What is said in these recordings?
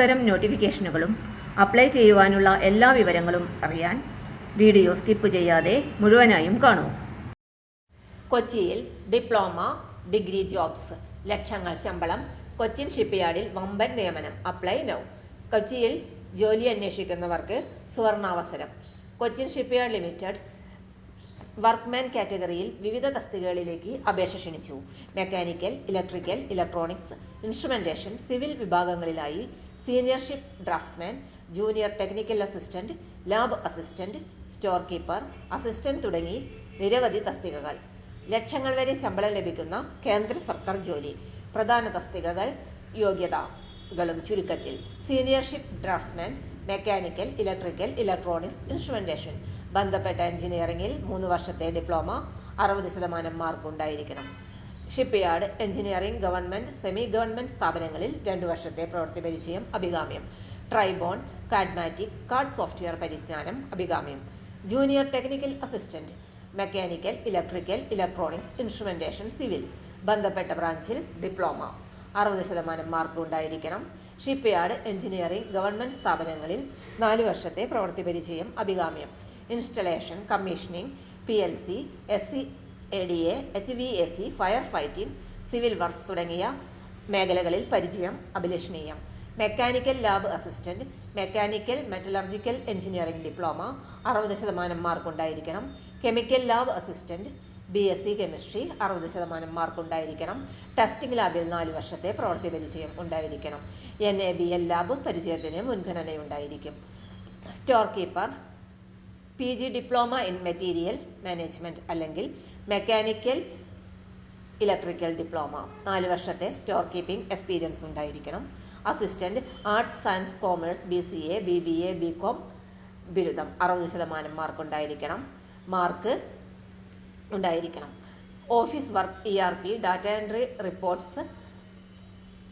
തരം നോട്ടിഫിക്കേഷനുകളും അപ്ലൈ ചെയ്യുവാനുള്ള എല്ലാ വിവരങ്ങളും അറിയാൻ വീഡിയോ സ്കിപ്പ് ചെയ്യാതെ മുഴുവനായും കാണൂ. കൊച്ചിയിൽ ഡിപ്ലോമ ഡിഗ്രി ജോബ്സ് ലക്ഷങ്ങൾ ശമ്പളം കൊച്ചിൻ ഷിപ്പ്യാർഡിൽ വമ്പൻ നിയമനം അപ്ലൈ നൗ. കൊച്ചിയിൽ ജോലി അന്വേഷിക്കുന്നവർക്ക് സുവർണാവസരം. കൊച്ചിൻ ഷിപ്പ്യാർഡ് ലിമിറ്റഡ് വർക്ക്മാൻ കാറ്റഗറിയിൽ വിവിധ തസ്തികകളിലേക്ക് അപേക്ഷ ക്ഷണിച്ചു. Mechanical electrical electronics instrumentation civil വിഭാഗങ്ങളിലായി senior ship draftsman junior technical assistant lab assistant store keeper assistant തുടങ്ങി നിരവധി തസ്തികകൾ. ലക്ഷങ്ങൾ വരെ ശമ്പളം ലഭിക്കുന്ന കേന്ദ്ര സർക്കാർ ജോലി. പ്രധാന തസ്തികകൾ യോഗ്യതകളും ചുരുക്കത്തിൽ senior ship draftsman mechanical electrical electronics instrumentation. ബന്ധപ്പെട്ട എഞ്ചിനീയറിംഗിൽ മൂന്ന് വർഷത്തെ ഡിപ്ലോമ അറുപത് ശതമാനം മാർക്ക് ഉണ്ടായിരിക്കണം shipyard engineering government semi government സ്ഥാപനങ്ങളിൽ രണ്ടു വർഷത്തെ പ്രവൃത്തി പരിചയം അഭികാമ്യം. ട്രൈബോൺ കാഡ്മാറ്റിക് കാർഡ് സോഫ്റ്റ്വെയർ പരിജ്ഞാനം അഭികാമ്യം. Junior technical assistant mechanical electrical electronics instrumentation civil. ബന്ധപ്പെട്ട ബ്രാഞ്ചിൽ ഡിപ്ലോമ. അറുപത് ശതമാനം മാർക്ക് ഉണ്ടായിരിക്കണം ഷിപ്പ്യാർഡ് എഞ്ചിനീയറിംഗ് ഗവൺമെന്റ് സ്ഥാപനങ്ങളിൽ നാല് വർഷത്തെ പ്രവൃത്തി പരിചയം അഭികാമ്യം. Installation commissioning P L C S C A D A H V S C fire fighting civil works തുടങ്ങിയ മേഖലകളിൽ പരിചയം അഭിലഷണീയം. Mechanical lab assistant mechanical metallurgical engineering diploma അറുപത് ശതമാനം മാർക്കുണ്ടായിരിക്കണം chemical lab assistant B S C chemistry അറുപത് ശതമാനം mark ഉണ്ടായിരിക്കണം. Testing ലാബിൽ നാല് വർഷത്തെ പ്രവൃത്തി പരിചയം ഉണ്ടായിരിക്കണം. N A B L lab പരിചയത്തിന് മുൻഗണനയുണ്ടായിരിക്കും. Store keeper P G diploma in material management അല്ലെങ്കിൽ മെക്കാനിക്കൽ ഇലക്ട്രിക്കൽ ഡിപ്ലോമ നാല് വർഷത്തെ സ്റ്റോർ കീപ്പിംഗ് എക്സ്പീരിയൻസ് ഉണ്ടായിരിക്കണം. Assistant arts science commerce B C A B B A B com ബിരുദം. അറുപത് ശതമാനം mark ഉണ്ടായിരിക്കണം. Mark ഉണ്ടായിരിക്കണം. Office work E R P data entry reports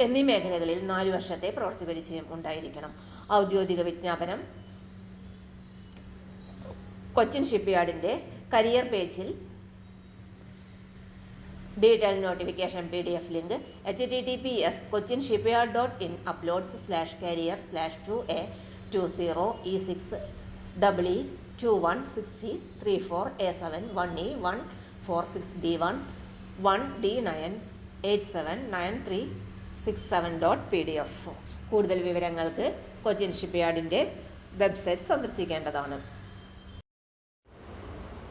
എന്നീ മേഖലകളിൽ നാല് വർഷത്തെ പ്രവൃത്തി പരിചയം ഉണ്ടായിരിക്കണം. ഔദ്യോഗിക വിജ്ഞാപനം കൊച്ചിൻ ഷിപ്പ്യാർഡിന്റെ കരിയർ പേജിൽ detail notification P D F link H T T P S Cochin shipyard dot in uploads slash career slash two A two zero E six double two one six C three four A seven one E one four six B one one D nine eight seven nine three six seven dot P D F. കൂടുതൽ വിവരങ്ങൾക്ക് Cochin ഷിപ്പ്യാർഡിന്റെ website സന്ദർശിക്കേണ്ടതാണ്.